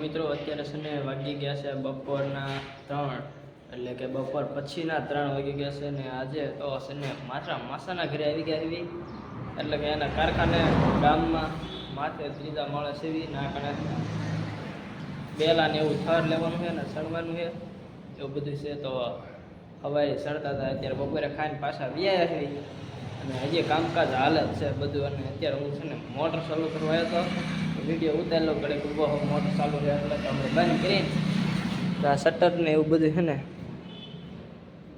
મિત્રો, અત્યારે છે વાગી ગયા છે બપોરના ત્રણ. એટલે કે બપોર પછીના ત્રણ વાગી ગયા છે ને આજે તો છે ને માસાના ઘરે આવી ગયા એવી એટલે કે એના કારખાને ગામમાં માથે ત્રીજા માળે સેવી ના કણે બેલા ને એવું થર લેવાનું છે ને સડવાનું છે. એવું બધું છે તો હવાઈ સડતા હતા, અત્યારે બપોરે ખાઈને પાછા વ્યાયા છે. અને હજી કામકાજ હાલે જ છે બધું. અને અત્યારે હું છે ને મોટર ચાલુ કરવા આવ્યો હતો વીડિયો ઉતારેલો ઘડે ઊભો હોઉં, મોટર ચાલુ રહે એટલે આપણે બંધ કરીને તો આ શટર ને એવું બધું છે ને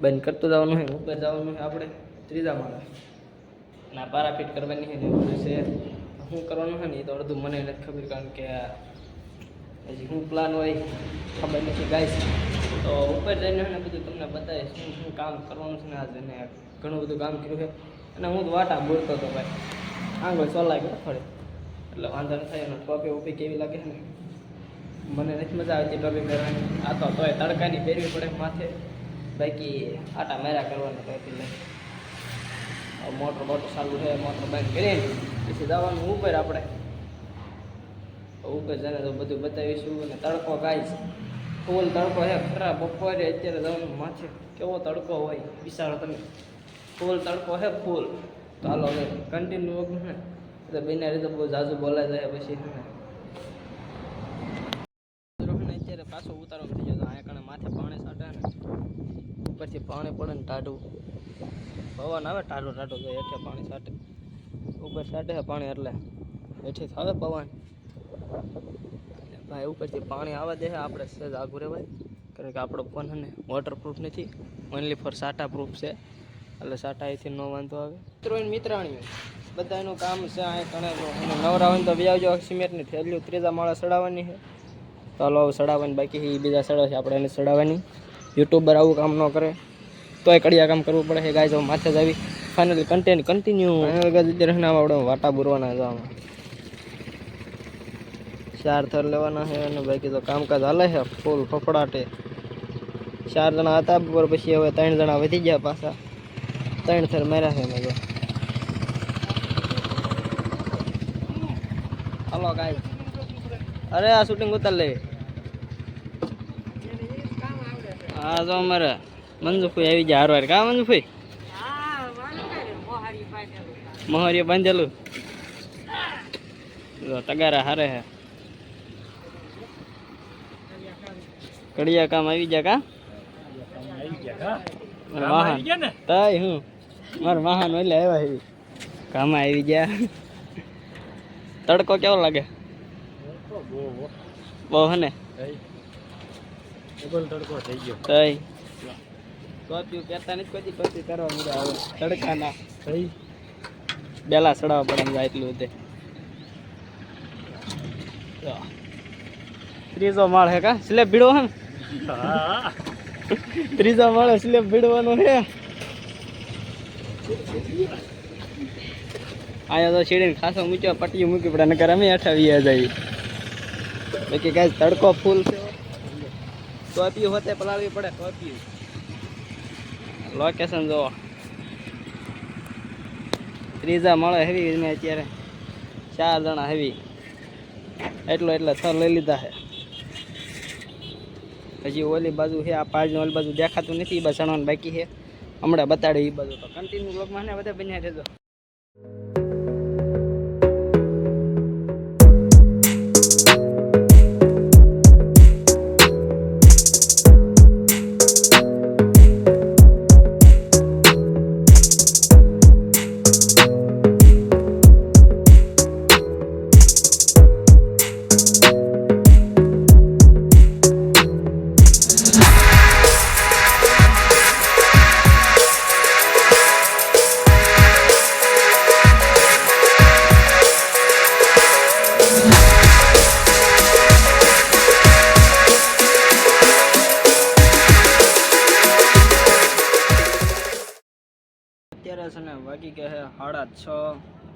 બંધ કરતું જવાનું છે ઉપર જવાનું છે આપણે, ત્રીજા માળે. અને આ પારા ફિટ કરવાની છે ને એવું બધું છે. શું કરવાનું છે ને એ તો અડધું મને નથી ખબર, કારણ કે હજી શું પ્લાન હોય ખબર નથી. ગાઈશ તો ઉપર જઈને એને બધું તમને બતાવીશ શું શું કામ કરવાનું છે ને આજે એને ઘણું બધું કામ કર્યું છે. અને હું તો વાટા બોલતો હતો ભાઈ. આંગળ ચોલાઈ ગયો થોડી. એટલે વાંધો ન થાય, એનો ટોપી ઉપી કેવી લાગે છે ને? મને નથી મજા આવતી ટોપી પહેરવાની. આ તો તોય તડકાની પહેરવી પડે માથે. બાકી આટા માર્યા કરવાના ટોપી લઈ મોટર બોટર ચાલુ છે, મોટર બંધ કરીને પછી જવાનું ઉપર આપણે. ઉપર જઈને તો બધું બતાવીશું અને તડકો છે ફૂલ તડકો હે ખરા, બપોરે અત્યારે જવાનું માથે. કેવો તડકો હોય, વિચારો તમે. ફૂલ તડકો હે ફૂલ. તો હાલો હવે કન્ટિન્યુ ને એટલે બેને રીતે બહુ જાજુ બોલાય જાય પછી છે ને મિત્રો છે ને, અત્યારે પાછો ઉતારો થઈ ગયો અહીંયા કણે માથે પાણી સાટે ને. ઉપરથી પાણી પડે ને ટાઢું. પવન આવે, ટાઢું ટાઢું જોઈએ એટલે પાણી સાટે ઉપર સાટે પાણી એટલે. હેઠે આવે પવન. ભાઈ, ઉપરથી પાણી આવવા દે આપણે સહેજ આઘું રહેવાય. કારણ કે આપણો ફોન ને વોટરપ્રૂફ નથી. ઓનલી ફોર સાટા પ્રૂફ છે. એટલે સાટા અહીંથી ન વાંધો આવે. મિત્રો મિત્રાણીઓ બધા એનું કામ છે અહીં કણે નવરા હોય તો વ્યાવજો સિમેન્ટની થેલીઓ ત્રીજા માળા સડાવવાની છે. તો હવે સડાવવાની બાકી બીજા સડા છે. આપણે એને સડાવવાની. યુટ્યુબર આવું કામ ન કરે. તોય કડિયા કામ કરવું પડે છે. ગાય જો માથે જ આવી. ફાઇનલી કન્ટેન્ટ કન્ટિન્યુ વાટા બુરવાના જવામાં ચાર થર લેવાના છે અને બાકી તો કામકાજ હાલે છે ફૂલ ફફડાટે ચાર જણા હતા બપોર પછી હવે ત્રણ જણા વધી ગયા પાછા ત્રણ થર માર્યા છે મેં તો હાલો કાંઈ અરે આ શૂટિંગ ઉતાર લે હા તો અમારે મંજુફઈ આવી ગયા હારવાર કા મંજુફઈ મોહરીએ બાંધેલું જો તગારા હારે હે કડિયા કામ આવી ગયા કા? વાહન. તાય હું? મારા વાહન એટલે આવ્યા છે કામ આવી ગયા. તડકો કેવો લાગે? બહુ હે ને? તાય કોપ્યું પહેરતા નથી દી ટોપી કરવા મજા આવે તડકાના. બેલા સડાવવા પડે જાય એટલું બધે. ત્રીજો માળ હે કા? સ્લેબ ભીડો હે ને? ત્રીજા માળે સ્લેબ ભીડવાનો હે. અહીંયા તો સીડીને ખાસો મૂક્યો પટ્ટી મૂકી પડે નકર અમે અઠાવી જાય. બાકી કાંઈ તડકો ફૂલ છે. ટોપિયું હોતે પલાળવી પડે ટોપિયું લોકેશન જોવો. ત્રીજા માળે હેવી ને અત્યારે. ચાર જણા હેવી. એટલો એટલે થર લઈ લીધા છે. હજી ઓલી બાજુ છે, આ પાજ ઓલી બાજુ દેખાતું નથી, એ બાજુ બાકી છે. હમણાં બતાડે એ બાજુ તો. કન્ટિન્યુ બ્લોગમાં ને બધા બન્યા રહેજો. વાગી ગયા છે સાડા છ,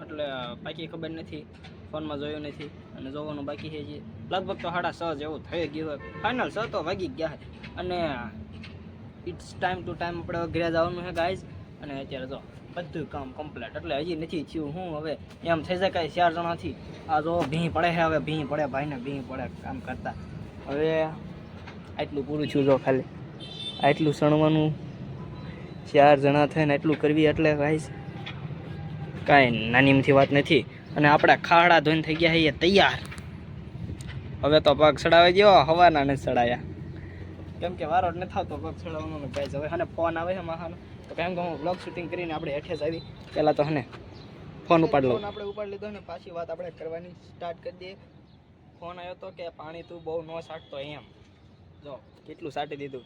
એટલે બાકી ખબર નથી, ફોનમાં જોયું નથી, અને જોવાનું બાકી છે જે લગભગ તો સાડા છ જેવું થઈ ગયું હોય. ફાઇનલ છ તો વાગી ગયા છે. અને ઇટ્સ ટાઈમ ટુ ટાઈમ આપણે ઘરે જવાનું છે ગાઈઝ અને અત્યારે જો બધું કામ કમ્પ્લીટ એટલે હજી નથી થયું હું હવે. એમ થઈ કાંઈ ચાર જણાથી. આ જો ભીં પડે છે હવે ભીં પડે ભાઈને ભીં પડે કામ કરતા. હવે આટલું પૂરું છું જો ખાલી. આટલું સણવાનું ચાર જણા થઈને એટલું કરવી એટલે ગાઈઝ કાંઈ નાનીમથી વાત નથી. અને આપણા ખાડા ધોઈને થઈ ગયા છીએ તૈયાર. હવે તો પગ ચડાવી દો હવાના ને ચડાયા. કેમ કે વારો નથી થતો પગ ચડાવવાનો ગાય હવે હને ફોન આવે છે મહાનો. તો કેમ કે હું બ્લોગ શૂટિંગ કરીને આપણે હેઠે જ આવી. પહેલાં તો હને ફોન ઉપાડ લઉં. આપણે ઉપાડ લીધો ને પાછી વાત આપણે કરવાની સ્ટાર્ટ કરી દઈએ. ફોન આવ્યો તો કે પાણી તું બહુ ન સાટતો એમ. જો કેટલું સાટી દીધું.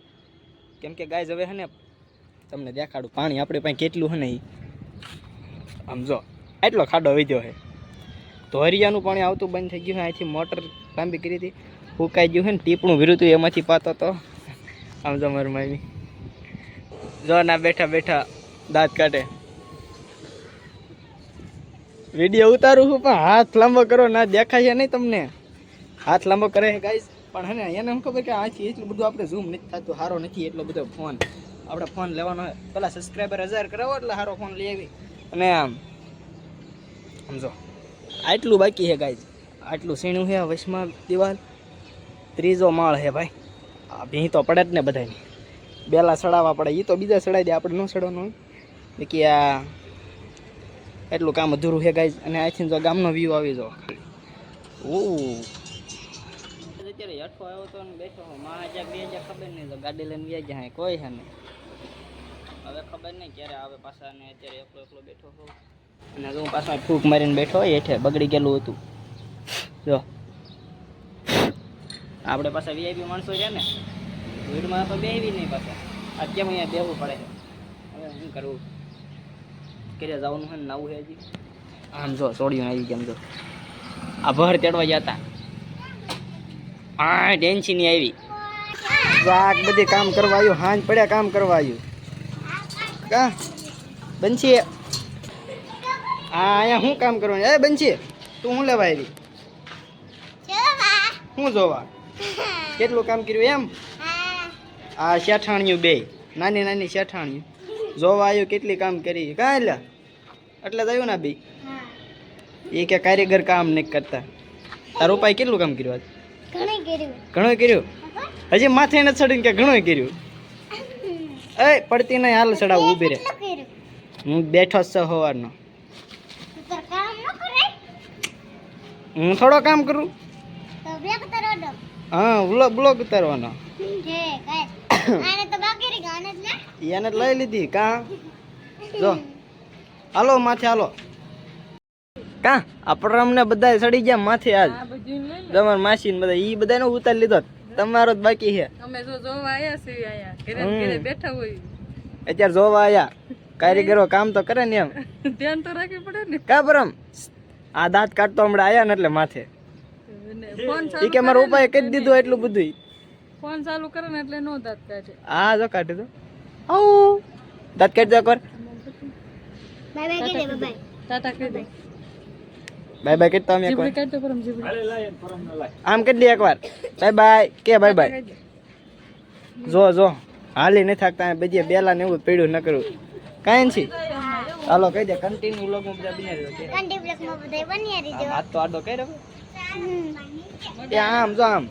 કેમ કે ગાય હવે હે ને તમને દેખાડું પાણી આપણે પાસે કેટલું હે ને ઈ. આમ જો આટલો ખાડો વીધ્યો છે. ધોરિયાનું પાણી આવતું બંધ થઈ ગયું છે, અહીંથી મોટર લાંબી કરી હતી. ફૂંકાઈ ગયું છે ને, ટીપણું વીરું હતું, એમાંથી પાતો તો. આમ જો મારી મામી. જો ના બેઠા બેઠા દાંત કાઢે. વીડિયો ઉતારું છું, પણ હાથ લાંબો કરો, ના દેખાય છે નહીં તમને. હાથ લાંબો કરે છે ગાઈસ પણ હે ને, એને એમ ખબર કે આથી એટલું બધું આપણે ઝૂમ નથી થતું સારો નથી એટલો બધો ફોન આપણે ફોન લેવાનો પેલા સબસ્ક્રાઈબર હજાર કરાવો, એટલે સારો ફોન લઈ આવી. અને આમ સમજો આટલું બાકી છે ગાય આટલું સીણું છે વચમાં દિવાલ. ત્રીજો માળ છે ભાઈ. આ ભીં તો પડે જ ને બધાને બેલા સડાવવા પડે. એ તો બીજા સડાવી દે, આપણે ન સડવાનું હોય. બાકી આ એટલું કામ અધૂરું છે ગાય અને આથી જો ગામનો વ્યૂ આવી જો ઓહ અત્યારે હેઠો આવ્યો તો ને બેઠો. મહાજા બે હજાર ખબર નહીં, તો ગાડી લઈને વ્યા જાય કોઈ છે નહીં. હવે ખબર નહીં ક્યારે આવે પાછા ને અત્યારે એકલો એકલો બેઠો હોઉં અને હું પાછા ફૂંક મારીને બેઠો હોય હેઠે બગડી ગયેલું હતું. જો. આપણે પાછા વીઆઈપી માણસો છે ને, ભીડમાં તો બેહવી નહીં પાછા. આ કેમ અહીંયા બેવું પડે હવે શું કરવું? કર્યા જવાનું હોય ને નવું છે હજી. આમ જો છોડ્યું આવી કેમ જો. આ ભર તેડવા ગયા હતા આ ટેન્શન આવી. જાક બધી કામ કરવા આવ્યું, હાંજ પડ્યા કામ કરવા આવ્યું. કા? બંછી હા અહીંયા શું કામ કરવાનું? એ બંછી તું શું લેવા આવી શું જોવા? કેટલું કામ કર્યું એમ? આ શેઠાણિયું બે નાની નાની શેઠાણિયું. જોવા આવ્યું કેટલી કામ કરી. કાં એટલે? એટલે જ આવ્યું ના બે? એ કે કારીગર કામ નહીં કરતા. તારો ઉપાય કેટલું કામ કર્યું આજ? કર્યું. ઘણું કર્યું? હજી માથે નથી ચડીને કે ઘણું કર્યું? એ પડતી નહીં હાલ સડા ઊભી રે હું બેઠો છું સવારનો હું થોડો કામ કરું? હા બ્લોગ બ્લોગ ઉતારવાનો. એને લઈ લીધી કા? જો. હાલો માથે હાલો. કા? આપણે અમને બધા સડી ગયા માથે આજ. તમારા માસી ને. બધા એ બધાનો ઉતારી લીધો. તમારો જ બાકી છે. અમે જો જોવા આયા છીએ આયા. ઘરે. ઘરે બેઠા હોય. અત્યારે જોવા આયા. કારીગરો કામ તો કરે ને એમ. ધ્યાન તો રાખવી પડે ને. કા પરમ? આ દાંત કાઢતો હમણાં આયા ને એટલે માથે. ફોન ઈ કે મારો ઉપાય કહી દીધું એટલું બધું ફોન ચાલુ કરે ને એટલે નો દાંત કાઢે. આ જો કાઢી દો. આવ. દાંત કાઢી દો કર બાય બાય કે દે. બાય. ટાટા કહી દે. બાય બાય કહેતા અમે આમ કહી દે એકવાર બાય બાય. કે બાય બાય. જો જો. હાલી ન થાકતા બધી બેલા ને એવું પડ્યું ન કરું. કાંઈ નથી. હાલો કહી દે કન્ટિન્યુ વ્લોગમાં બધા બની રહ્યો કન્ટિન્યુ વ્લોગમાં બધા બની રહ્યો હાથ તો આડો કર્યો. એ આમ જો આમ.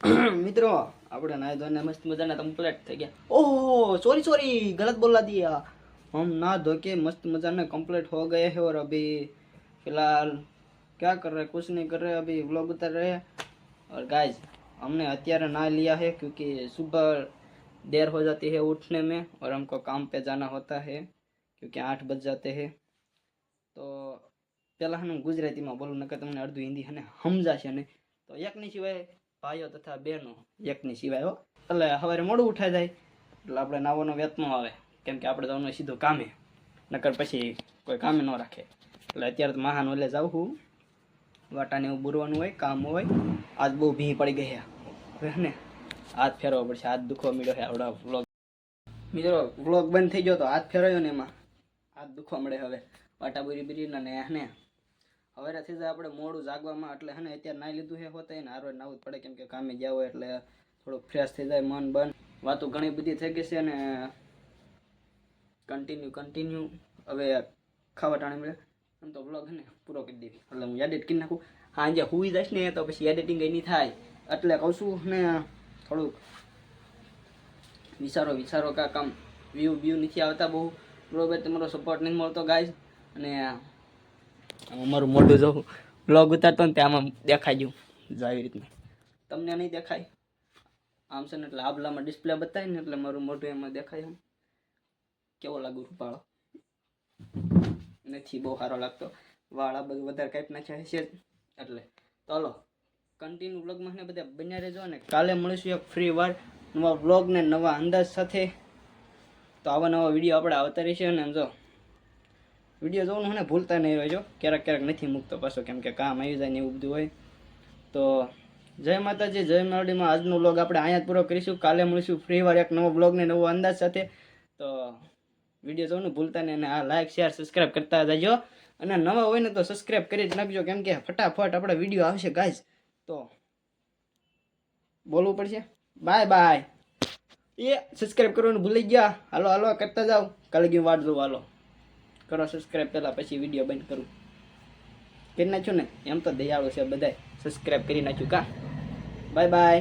મિત્રો આપણે નાય ધોઈને મસ્ત મજાના કમ્પ્લેટ થઈ ગયા. ઓહો સોરી સોરી ગલત બોલા દિયા હમ ના ધોકે મસ્ત મજાના કમ્પ્લેટ હો ગયે હે ઓર અભી. फिलहाल क्या कर रहे हैं कुछ नहीं कर रहे अभी व्लॉग उतर रहे हैं और गाइस हमने हथियार ना लिया है क्योंकि सुबह देर हो जाती है उठने में और हमको काम पे जाना होता है क्योंकि आठ बज जाते हैं તો પહેલાં હું ગુજરાતીમાં બોલું નકર તમને અડધું હિન્દી અને સમજાશે નહીં તો એકની સિવાય ભાઈઓ તથા બહેનો એકની સિવાય હો એટલે સવારે મોડું ઉઠાઈ જાય એટલે આપણે નાવાનો વેત ન આવે કેમ કે આપણે જવાનું સીધું કામે નકર પછી કોઈ કામે ન રાખે એટલે અત્યારે તો મહાન ઓલે જાઉં છું. વાટાને એવું બુરવાનું હોય, કામ હોય. આજ બહુ ભી પડી હવે ને, હાથ ફેરવો પડશે. હાથ દુખવા મળ્યો છે આવડા વ્લોગ મિત્રો વ્લોગ બંધ થઈ ગયો તો હાથ ફેરવ્યો ને એમાં. હાથ દુખવા મળે હવે. વાટા બુરી બુરી ને હે હવે થઈ જાય આપણે મોડું જાગવામાં એટલે હે ને, અત્યારે નાઈ લીધું છે હોતા ને હારો નાવું જ પડે. કેમ કે કામે ગયા એટલે થોડુંક ફ્રેશ થઈ જાય, મન બન. વાતો ઘણી બધી થઈ ગઈ છે અને કન્ટિન્યુ કન્ટિન્યુ હવે ખાવા ટાણે મળે આમ તો બ્લોગ ને, પૂરો કરી દેવી. એટલે હું એડિટ કરી નાખું. હા જે હુઈ જઈશ ને, તો પછી એડિટિંગ નહીં થાય. એટલે કહું છું ને, થોડુંક વિચારો વિચારો કાંક આમ વ્યૂ વ્યૂ નથી આવતા બહુ. બરોબર, તમારો સપોર્ટ નથી મળતો ગાય અને અમારું મોઢું જોઉં બ્લોગ ઉતારતો ને આમ દેખાઈ ગયું. જો આવી રીતના. તમને નહીં દેખાય? આમ છે ને, એટલે આબલામાં ડિસ્પ્લે બતાવીને, એટલે મારું મોઢું એમાં દેખાય એમ કેવો લાગુ રૂપાળો? નથી, બહુ સારો લાગતો. વાળ બધું વધારે કાંઈક નાખ્યા છે એટલે તો ચાલો કન્ટિન્યુ વ્લોગમાં ને બધા બન્યા રહેજો ને કાલે મળીશું એક ફ્રી વાર નવા વ્લોગ ને નવા અંદાજ સાથે. તો આવા નવા વીડિયો આપણે આવતા રહેશે અને જો વીડિયો જોવાનું મને ભૂલતા નહીં રહેજો. ક્યારેક ક્યારેક નથી મૂકતો પાછો, કેમ કે કામ આવી જાય ને એવું બધું હોય. તો જય માતાજી, જય મેલોડીમાં આજનો વ્લોગ આપણે અહીંયા જ પૂરો કરીશું. કાલે મળીશું ફ્રી વાર એક નવો વ્લોગ ને નવો અંદાજ સાથે. તો વીડિયો જોવાનું ભૂલતા નહીં અને આ લાઇક શેર સબસ્ક્રાઈબ કરતા જજો. અને નવા હોય ને તો સબસ્ક્રાઈબ કરી જ નાખજો. કેમ કે ફટાફટ આપણા વીડિયો આવશે ગાઈઝ તો બોલવું પડશે. બાય બાય એ સબસ્ક્રાઈબ કરવાનું ભૂલી ગયા. હાલો હાલો કરતા જાઓ. કાલે ગયું વાટ જોઉં હાલો. કરો સબસ્ક્રાઈબ પહેલાં, પછી વીડિયો બંધ કરું. કરી નાખ્યું ને? એમ તો દયાળુ છે બધાય. સબસ્ક્રાઈબ કરી નાખ્યું કા? Bye bye